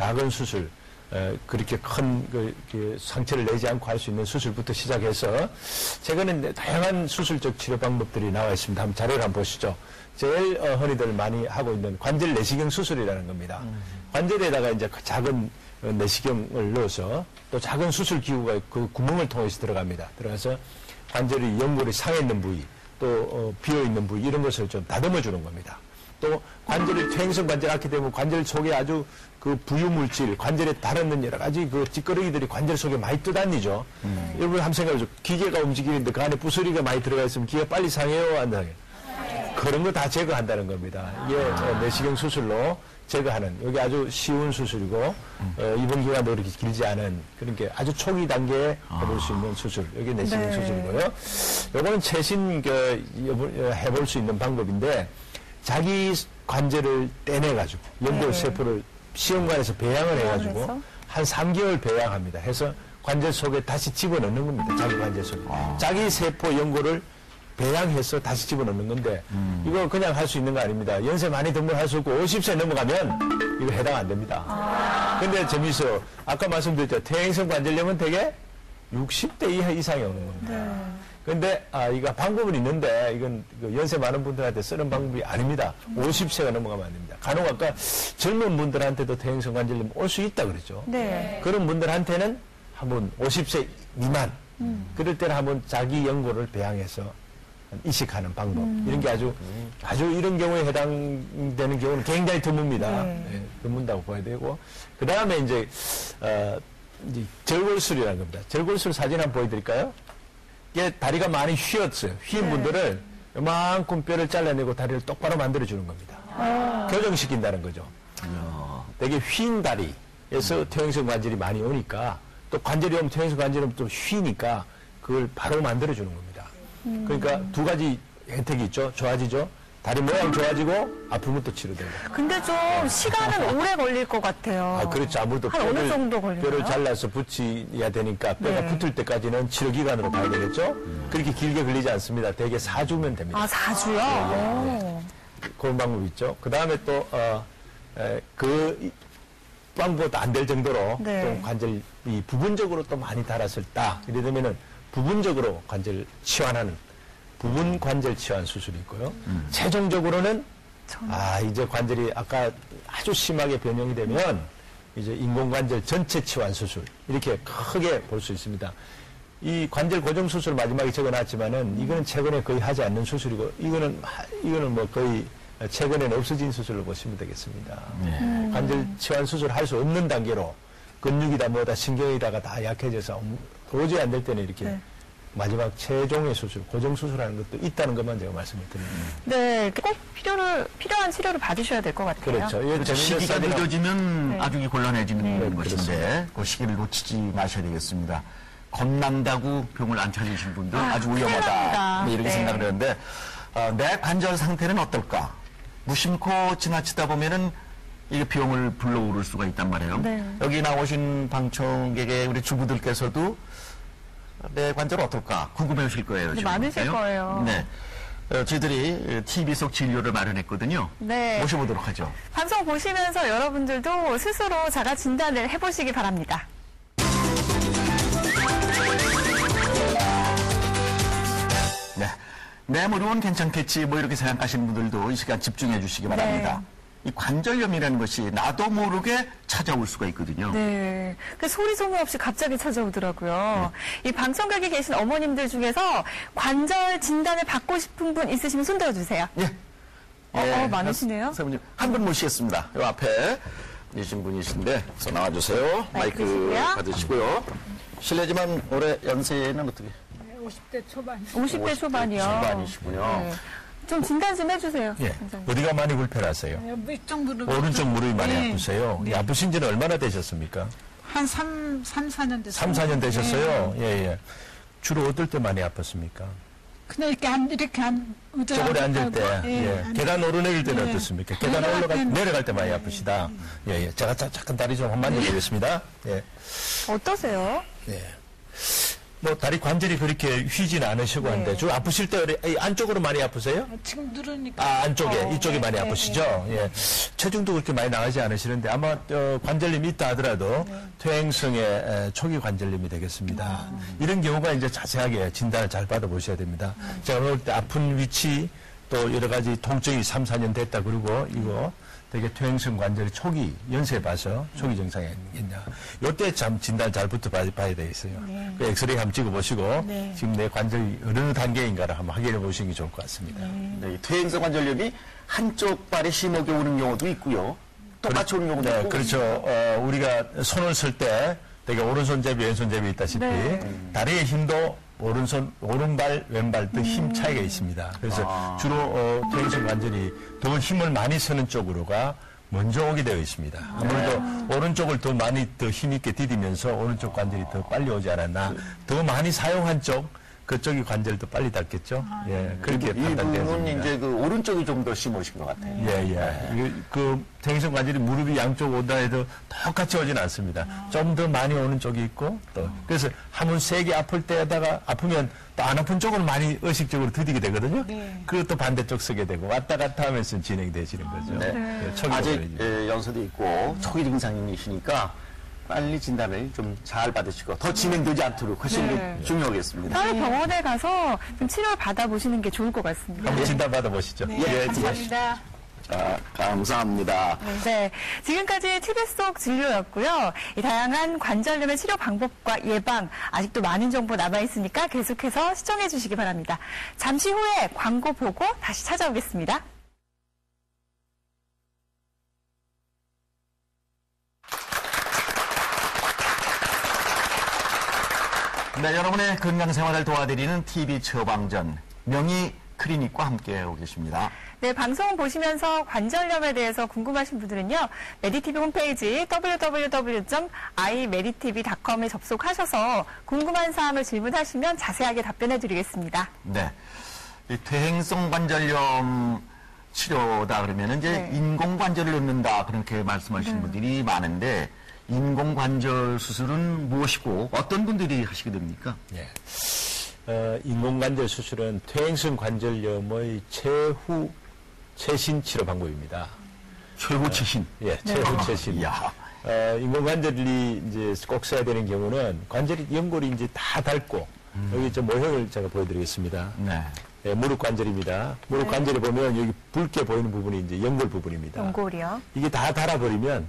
작은 수술, 에, 그렇게 큰 그, 그 상처를 내지 않고 할 수 있는 수술부터 시작해서 최근에 다양한 수술적 치료 방법들이 나와 있습니다. 한번 자료를 한번 보시죠. 제일 어, 흔히들 많이 하고 있는 관절 내시경 수술이라는 겁니다. 관절에다가 이제 그 작은 어, 내시경을 넣어서 또 작은 수술 기구가 그 구멍을 통해서 들어갑니다. 들어가서 관절이 연골이 상해 있는 부위 또 어, 비어 있는 부위 이런 것을 좀 다듬어 주는 겁니다. 또 관절이 퇴행성 관절 앓게 되면 관절 속에 아주 그 부유물질, 관절에 달았는 여러 가지 그 찌꺼러기들이 관절 속에 많이 떠다니죠. 여러분 한번 생각해보죠. 기계가 움직이는데 그 안에 부스리가 많이 들어가 있으면 기계가 빨리 상해요, 안 상해요? 그런 거 다 제거한다는 겁니다. 이게 어, 내시경 수술로 제거하는 여기 아주 쉬운 수술이고 어, 입원 기간도 그렇게 길지 않은 그런 게 아주 초기 단계에 해볼 수 있는 수술 여기 내시경 네. 수술이고요. 요거는 최신 그 해볼 수 있는 방법인데 자기 관절을 떼내 가지고 연골 네. 세포를 시험관에서 배양을 해가지고? 한 3개월 배양합니다. 해서 관절 속에 다시 집어넣는 겁니다. 자기 관절 속에. 자기 세포 연골을 배양해서 다시 집어넣는 건데 이거 그냥 할 수 있는 거 아닙니다. 연세 많이 든분할수 없고 50세 넘어가면 이거 해당 안 됩니다. 근데 재미있어요. 아까 말씀드렸죠. 퇴행성 관절염은 되게 60대 이하 이상이 오는 겁니다. 근데 아 이거 방법은 있는데 이건 그 연세 많은 분들한테 쓰는 방법이 아닙니다. 50세가 넘어가면 안 됩니다. 간혹 아까 젊은 분들한테도 퇴행성 관절염 올 수 있다 그랬죠. 네. 그런 분들한테는 한번 50세 미만 그럴 때는 한번 자기 연골을 배양해서 이식하는 방법 이런 게 아주 아주 이런 경우에 해당되는 경우는 굉장히 드뭅니다. 네. 네, 드문다고 봐야 되고 그 다음에 이제 어 이제 절골술이라는 겁니다. 절골술 사진 한번 보여드릴까요? 이게 다리가 많이 휘었어요. 휘인 네. 분들을 이만큼 뼈를 잘라내고 다리를 똑바로 만들어주는 겁니다. 아. 교정시킨다는 거죠. 되게 휜 다리에서 퇴행성 관절이 많이 오니까 또 관절이 오면 퇴행성 관절이 오면 또 휘니까 그걸 바로 만들어주는 겁니다. 그러니까 두 가지 혜택이 있죠. 좋아지죠. 다리 모양 좋아지고 아픈 것도 치료되고. 근데 좀 시간은 오래 걸릴 것 같아요. 아, 그렇죠. 아무래도 한 어느 정도 걸리나요? 뼈를 잘라서 붙여야 되니까 뼈가 네. 붙을 때까지는 치료 기간으로 봐야 되겠죠. 그렇게 길게 걸리지 않습니다. 대개 4주면 됩니다. 아, 4주요? 오. 그런 방법이 있죠. 그 다음에 또, 어, 에, 그, 이- 방법도 안될 정도로 네. 또 관절이 부분적으로 또 많이 달았을 다 이래 되면은 부분적으로 관절 치환하는 부분 관절 치환 수술이 있고요. 최종적으로는 아, 이제 관절이 아까 아주 심하게 변형이 되면 이제 인공관절 전체 치환 수술 이렇게 크게 볼 수 있습니다. 이 관절 고정 수술 마지막에 적어놨지만은 이거는 최근에 거의 하지 않는 수술이고 이거는 하- 이거는 뭐 거의 최근에는 없어진 수술로 보시면 되겠습니다. 관절 치환 수술 할 수 없는 단계로 근육이다 뭐다 신경이다가 다 약해져서 도저히 안 될 때는 이렇게 네. 마지막 최종의 수술, 고정 수술하는 것도 있다는 것만 제가 말씀을 드립니다. 네, 꼭 필요를, 필요한 치료를 받으셔야 될 것 같아요. 그렇죠. 이거 재밌는 시기가 사진 늦어지면 네. 나중에 곤란해지는 네, 것인데 그 시기를 놓치지 마셔야 되겠습니다. 겁난다고 병을 안 찾으신 분들 아, 아, 주 큰일 위험하다. 뭐 이렇게 네. 생각을 하는데 어, 내 관절 상태는 어떨까? 무심코 지나치다 보면은 이게 병을 불러오를 수가 있단 말이에요. 네. 여기 나오신 방청객의 우리 주부들께서도 내 관절 어떨까 궁금해하실 거예요. 지금. 많으실 그래요? 거예요. 네. 어, 저희들이 TV 속 진료를 마련했거든요. 네. 모셔보도록 하죠. 방송 보시면서 여러분들도 스스로 자가 진단을 해보시기 바랍니다. 네. 내 무릎은 괜찮겠지 뭐 이렇게 생각하시는 분들도 이 시간 집중해 주시기 바랍니다. 이 관절염이라는 것이 나도 모르게 찾아올 수가 있거든요. 네. 그 소리 소문 없이 갑자기 찾아오더라고요. 이 방청객에 계신 어머님들 중에서 관절 진단을 받고 싶은 분 있으시면 손 들어 주세요. 예. 어, 어, 많으시네요. 사모님 한 분 모시겠습니다. 요 앞에 계신 분이신데 서 나와 주세요. 마이크 마이크 주시고요. 받으시고요. 실례지만 올해 연세는 어떻게? 50대 초반. 50대 초반이요. 초반이시군요. 네. 좀 진단 좀 해주세요. 예. 선생님. 어디가 많이 불편하세요? 이쪽 무릎. 오른쪽 무릎이 많이 네. 아프세요? 이 아프신 지는 얼마나 되셨습니까? 한 3, 3, 4년 됐어요. 3, 4년 되셨어요? 네. 예, 예. 주로 어떨 때 많이 아팠습니까? 그냥 이렇게 안, 이렇게 안, 의자 저번에 앉을 때, 예. 안- 계단 오르내릴 때는 예. 어떻습니까? 계단 내려갈 올라갈, 때는- 내려갈 때 많이 아프시다. 예, 예. 제가 자, 잠깐 다리 좀 한번 만져보겠습니다. 예. 어떠세요? 예. 뭐 다리 관절이 그렇게 휘진 않으시고 네. 한데 좀 아프실 때이 안쪽으로 많이 아프세요? 지금 누르니까 아 안쪽에 어, 이쪽이 네, 많이 네, 아프시죠? 예. 체중도 그렇게 많이 나가지 않으시는데 아마 어, 관절염이 있다 하더라도 네. 퇴행성의 에, 초기 관절염이 되겠습니다. 아. 이런 경우가 이제 자세하게 진단을 잘 받아보셔야 됩니다. 제가 오늘 때 아픈 위치 또 여러 가지 통증이 3, 4년 됐다 그러고 이거 되게 퇴행성 관절이 초기 연세 봐서 초기 증상이겠냐. 요때 참 진단 잘 붙어 봐야, 봐야 되겠어요. 그 엑스레이 한번 찍어보시고 네. 지금 내 관절이 어느 단계인가를 한번 확인해 보시는 게 좋을 것 같습니다. 네, 이 퇴행성 관절염이 한쪽 발에 심하게 오는 경우도 있고요. 똑같이 오는 경우도 네, 있고. 그렇죠. 어, 우리가 손을 쓸 때 되게 오른손잡이, 왼손잡이 있다시피 네. 다리의 힘도 오른손, 오른발, 왼발 또힘 차이가 있습니다. 그래서 아. 주로 어, 퇴행성 관절이 더 힘을 많이 쓰는 쪽으로가 먼저 오게 되어 있습니다. 아무래도 오른쪽을 더 많이 더 힘있게 디디면서 오른쪽 관절이 더 빨리 오지 않았나. 더 많이 사용한 쪽, 그쪽이 관절도 빨리 닿겠죠. 예, 그렇게 이 판단되어 부분은 있습니다. 이제 그 오른쪽이 좀 더 심으신 것 같아요. 예, 예. 이거 그 퇴행성 관절이 무릎이 양쪽 온다 해도 똑같이 오진 않습니다. 좀더 많이 오는 쪽이 있고 또 그래서 한번 세게 아플 때에다가 아프면 또 안 아픈 쪽은 많이 의식적으로 드디게 되거든요. 네. 그리고 또 반대쪽 쓰게 되고 왔다 갔다 하면서 진행되시는 거죠. 네. 예, 척이 아직. 예, 연세도 있고 초기 증상이시니까 빨리 진단을 좀 잘 받으시고 더 진행되지 않도록 하시는 네. 게 중요하겠습니다. 따로 병원에 가서 좀 치료를 받아보시는 게 좋을 것 같습니다. 한번 진단 받아보시죠. 네, 예, 감사합니다. 아, 감사합니다. 네, 지금까지 TV 속 진료였고요. 이 다양한 관절염의 치료 방법과 예방 아직도 많은 정보 남아 있으니까 계속해서 시청해 주시기 바랍니다. 잠시 후에 광고 보고 다시 찾아오겠습니다. 네, 여러분의 건강 생활을 도와드리는 TV 처방전 명의 클리닉과 함께하고 계십니다. 네, 방송 보시면서 관절염에 대해서 궁금하신 분들은요, 메디티비 홈페이지 www.imeditv.com에 접속하셔서 궁금한 사항을 질문하시면 자세하게 답변해 드리겠습니다. 네. 이 퇴행성 관절염 치료다 그러면 이제 네. 인공 관절을 넣는다 그렇게 말씀하시는 분들이 많은데 인공관절 수술은 무엇이고 어떤 분들이 하시게 됩니까? 예. 어, 인공관절 수술은 퇴행성 관절염의 최후 최신 치료 방법입니다. 최고 최신. 예, 최후 최신. 이야. 어, 인공관절이 이제 꼭 써야 되는 경우는 관절이 연골이 이제 다 닳고 여기 저 모형을 제가 보여드리겠습니다. 네. 예, 무릎 관절입니다. 무릎 관절에 보면 여기 붉게 보이는 부분이 이제 연골 부분입니다. 연골이요. 이게 다 닳아버리면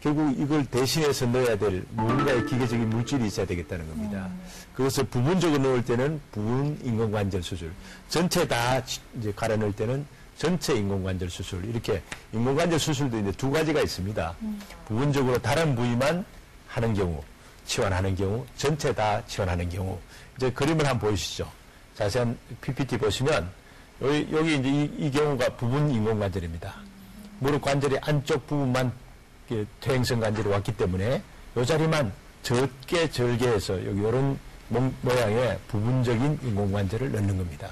결국 이걸 대신해서 넣어야 될 뭔가의 기계적인 물질이 있어야 되겠다는 겁니다. 그것을 부분적으로 넣을 때는 부분 인공관절 수술, 전체 다 치- 이제 갈아 넣을 때는 전체 인공관절 수술 이렇게 인공관절 수술도 이제 두 가지가 있습니다. 부분적으로 다른 부위만 하는 경우, 치환하는 경우, 전체 다 치환하는 경우. 이제 그림을 한번 보여주시죠. 자세한 PPT 보시면 여기, 여기 이제 이, 이 경우가 부분 인공관절입니다. 무릎 관절의 안쪽 부분만 퇴행성 관절이 왔기 때문에 이 자리만 적게 절개해서 여기 이런 모양의 부분적인 인공관절을 넣는 겁니다.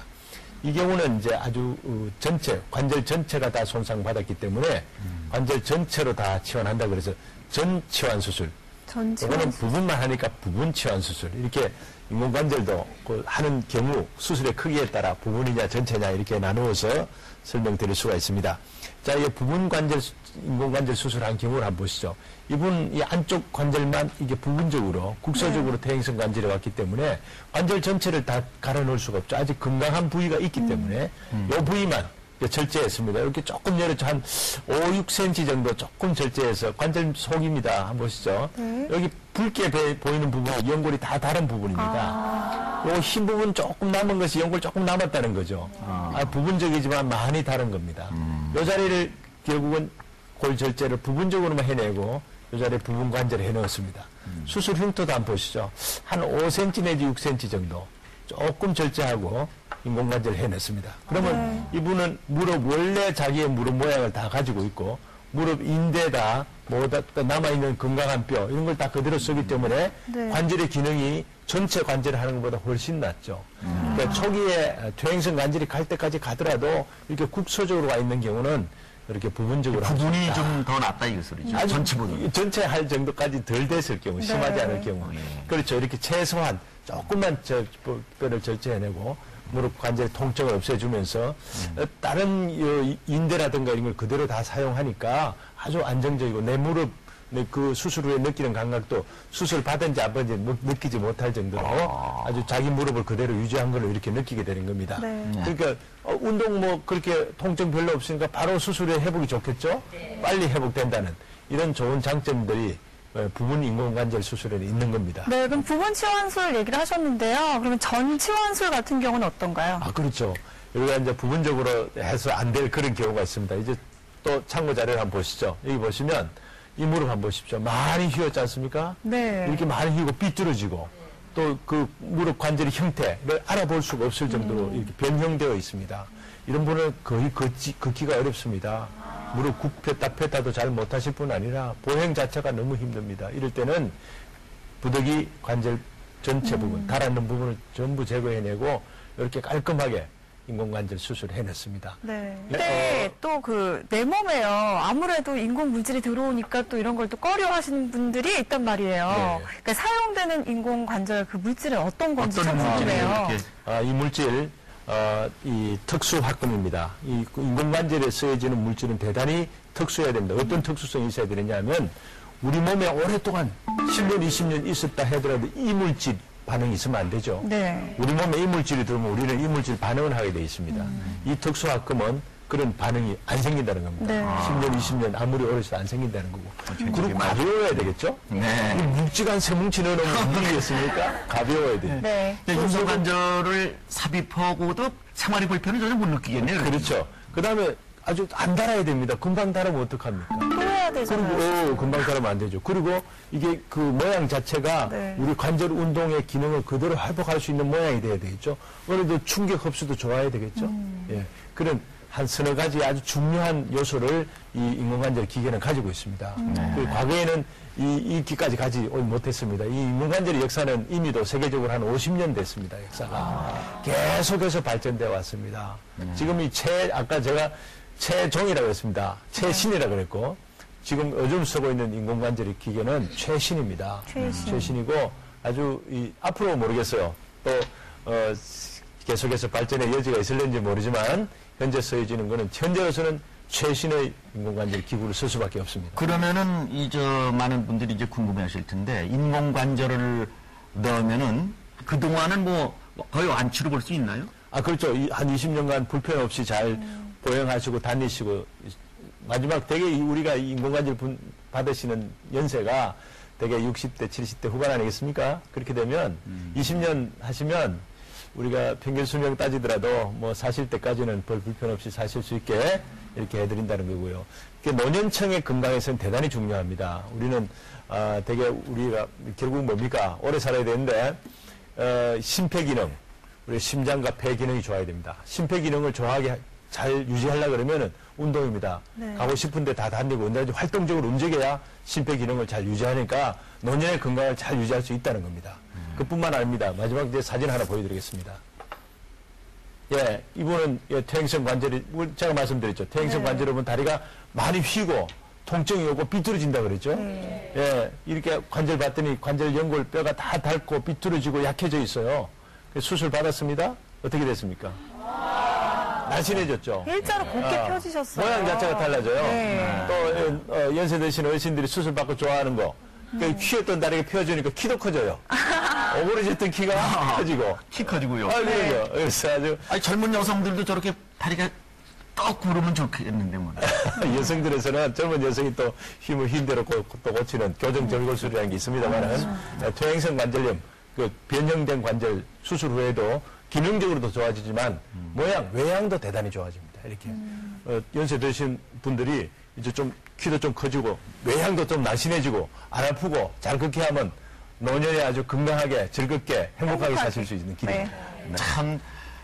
이 경우는 이제 아주 어, 전체 관절 전체가 다 손상받았기 때문에 관절 전체로 다 치환한다 그래서 전 치환 수술. 전체 이거는 부분만 하니까 부분 치환 수술. 이렇게 인공관절도 그 하는 경우 수술의 크기에 따라 부분이냐 전체냐 이렇게 나누어서 설명드릴 수가 있습니다. 자, 이 부분 관절, 수- 인공관절 수술한 경우를 한번 보시죠. 이분 이 안쪽 관절만 이게 부분적으로 국소적으로 퇴행성 관절이 왔기 때문에 관절 전체를 다 갈아 넣을 수가 없죠. 아직 건강한 부위가 있기 때문에 이 부위만 절제했습니다. 이렇게 조금 열어서 한 5, 6cm 정도 조금 절제해서 관절 속입니다. 한번 보시죠. 여기 붉게 배- 보이는 부분, 연골이 다 다른 부분입니다. 요흰 부분 조금 남은 것이 연골 조금 남았다는 거죠. 아, 부분적이지만 많이 다른 겁니다. 요 자리를 결국은 골 절제를 부분적으로만 해내고 요 자리에 부분 관절을 해넣었습니다. 수술 흉터도 한번 보시죠. 한 5cm 내지 6cm 정도 조금 절제하고 인공관절을 해냈습니다. 그러면 이분은 무릎 원래 자기의 무릎 모양을 다 가지고 있고 무릎 인대다 뭐다 또 남아있는 건강한 뼈 이런 걸 다 그대로 쓰기 때문에 네. 관절의 기능이 전체 관절을 하는 것보다 훨씬 낫죠. 그러니까 초기에 퇴행성 관절이 갈 때까지 가더라도 이렇게 국소적으로 와 있는 경우는 이렇게 부분적으로 부분이 있다. 좀더 낫다 이 소리죠. 아주 전체보다. 전체 할 정도까지 덜 됐을 경우, 심하지 네. 않을 경우. 그렇죠. 이렇게 최소한 조금만 저 뼈를 절제해내고 무릎 관절 통증을 없애주면서 어, 다른 이 인대라든가 이런 걸 그대로 다 사용하니까 아주 안정적이고 내 무릎 내 그 수술 후에 느끼는 감각도 수술 받은지 안 받은지 느- 느끼지 못할 정도로 아주 자기 무릎을 그대로 유지한 걸로 이렇게 느끼게 되는 겁니다. 네. 그러니까 어, 운동 뭐 그렇게 통증 별로 없으니까 바로 수술에 회복이 좋겠죠? 빨리 회복된다는 이런 좋은 장점들이 어, 부분 인공관절 수술에는 있는 겁니다. 네, 그럼 부분 치환술 얘기를 하셨는데요. 그러면 전 치환술 같은 경우는 어떤가요? 아, 그렇죠. 여기가 이제 부분적으로 해서 안 될 그런 경우가 있습니다. 이제 또 참고 자료를 한번 보시죠. 여기 보시면 이 무릎 한번 보십시오. 많이 휘었지 않습니까? 네. 이렇게 많이 휘고 삐뚤어지고 또 그 무릎 관절의 형태를 알아볼 수가 없을 정도로 이렇게 변형되어 있습니다. 이런 분은 거의 걷기, 걷기가 어렵습니다. 무릎 굽혔다 폈다도 잘 못하실 뿐 아니라 보행 자체가 너무 힘듭니다. 이럴 때는 부득이 관절 전체 부분, 달아있는 부분을 전부 제거해내고 이렇게 깔끔하게 인공관절 수술을 해냈습니다. 네. 근데 또그 내 몸에요. 아무래도 인공 물질이 들어오니까 또 이런 걸 또 꺼려 하시는 분들이 있단 말이에요. 네. 그러니까 사용되는 인공 관절 그 물질은 어떤 건지 어떤 참 궁금해요. 아, 이 물질, 어, 이 특수 화금입니다. 이 인공 관절에 쓰여지는 물질은 대단히 특수해야 됩니다. 어떤 특수성이 있어야 되느냐면 우리 몸에 오랫동안 10년, 20년 있었다 하더라도 이 물질 반응이 있으면 안 되죠. 네. 우리 몸에 이 물질이 들어오면 우리는 이 물질 반응을 하게 되어 있습니다. 이 특수화금은 그런 반응이 안 생긴다는 겁니다. 네. 10년, 20년 아무리 오래서도 안 생긴다는 거고. 그리고 가벼워야 되겠죠? 네. 이 묵직한 세 뭉치 넣어놓으면 안 되겠습니까? 가벼워야 돼요. 네. 근데 인공관절을 삽입하고도 생활의 불편을 전혀 못 느끼겠네요. 그렇죠. 그 다음에 아주 안 달아야 됩니다. 금방 달으면 어떡합니까? 또 해야 그리고, 되잖아요. 어, 금방 달으면 안 되죠. 그리고 이게 그 모양 자체가 네. 우리 관절 운동의 기능을 그대로 회복할 수 있는 모양이 돼야 되겠죠. 어느 정도 충격 흡수도 좋아야 되겠죠. 음. 예. 그런 한 서너 가지 아주 중요한 요소를 이 인공관절 기계는 가지고 있습니다. 네. 그 과거에는 이, 이 기까지 가지 못했습니다. 이 인공관절의 역사는 이미도 세계적으로 한 50년 됐습니다. 역사가. 아. 계속해서 발전되어 왔습니다. 지금 이 최, 아까 제가 최종이라고 했습니다. 최신이라고 그랬고, 지금 요즘 쓰고 있는 인공관절의 기계는 최신입니다. 최신. 이고 아주 이 앞으로 모르겠어요. 또, 어, 계속해서 발전의 여지가 있을는지 모르지만, 현재 쓰여지는 거는, 현재로서는 최신의 인공관절 기구를 쓸 수밖에 없습니다. 그러면은 이 저 많은 분들이 이제 궁금해하실 텐데 인공관절을 넣으면은 그 동안은 뭐 거의 완치로 볼 수 있나요? 아, 그렇죠. 이- 한 20년간 불편 없이 잘 보행하시고 다니시고, 마지막 되게 이 우리가 이 인공관절 분, 받으시는 연세가 되게 60대, 70대 후반 아니겠습니까? 그렇게 되면 20년 하시면 우리가 평균 수명 따지더라도 뭐 사실 때까지는 별 불편 없이 사실 수 있게 이렇게 해드린다는 거고요. 그 노년층의 건강에서는 대단히 중요합니다. 우리는 아, 되게 우리가 결국 뭡니까? 오래 살아야 되는데 어, 심폐기능, 우리 심장과 폐 기능이 좋아야 됩니다. 심폐 기능을 좋아하게 하- 잘 유지하려 그러면은 운동입니다. 네. 가고 싶은데 다 다니고 언제든지 활동적으로 움직여야 심폐 기능을 잘 유지하니까 노년의 건강을 잘 유지할 수 있다는 겁니다. 그뿐만 아닙니다. 마지막 이제 사진 하나 보여드리겠습니다. 예, 이분은 예, 퇴행성 관절이 물- 제가 말씀드렸죠. 퇴행성 네. 관절을 보면 다리가 많이 휘고 통증이 오고 삐뚤어진다 그랬죠. 네. 예, 이렇게 관절 봤더니 관절 연골 뼈가 다 닳고 삐뚤어지고 약해져 있어요. 그래서 수술 받았습니다. 어떻게 됐습니까? 날씬해졌죠. 일자로 곱게 아, 펴지셨어요. 모양 자체가 달라져요. 네. 또 어, 연세 드신 어르신들이 수술 받고 좋아하는 거. 그 퀴었던 다리가 펴주니까 키도 커져요. 오그러졌던 키가 커지고. 키 커지고요. 아, 네. 그래서 아주 아니 젊은 여성들도 저렇게 다리가 떡 구르면 좋겠는데 뭐. 여성들에서는 젊은 여성이 또 힘을 흰 대로 고, 또 고치는 교정 절골술이라는 게 있습니다만은 퇴행성 관절염, 그 변형된 관절 수술 후에도 기능적으로도 좋아지지만 모양, 외양도 대단히 좋아집니다. 이렇게 어, 연세 드신 분들이 이제 좀 키도 좀 커지고 외양도 좀 날씬해지고 안 아프고 잘 걷게 하면 노년에 아주 건강하게 즐겁게 행복하게. 사실 수 있는 길입니다. 네. 참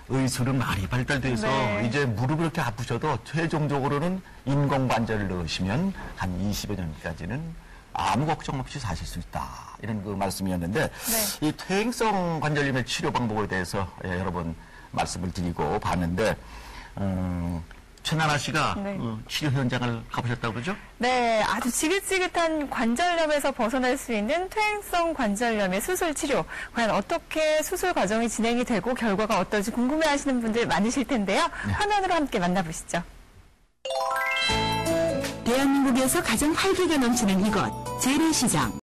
의술은 많이 발달돼서 네. 이제 무릎이 이렇게 아프셔도 최종적으로는 인공 관절을 넣으시면 한 20여 년까지는 아무 걱정 없이 사실 수 있다. 이런 그 말씀이었는데 이 퇴행성 관절염의 치료 방법에 대해서 예, 여러 번 말씀을 드리고 봤는데 음, 최나라 씨가 네. 어, 치료 현장을 가보셨다고 그러죠? 네, 아주 지긋지긋한 관절염에서 벗어날 수 있는 퇴행성 관절염의 수술 치료. 과연 어떻게 수술 과정이 진행이 되고 결과가 어떨지 궁금해 하시는 분들 많으실 텐데요. 화면으로 함께 만나보시죠. 대한민국에서 가장 활기가 넘치는 이곳 재래시장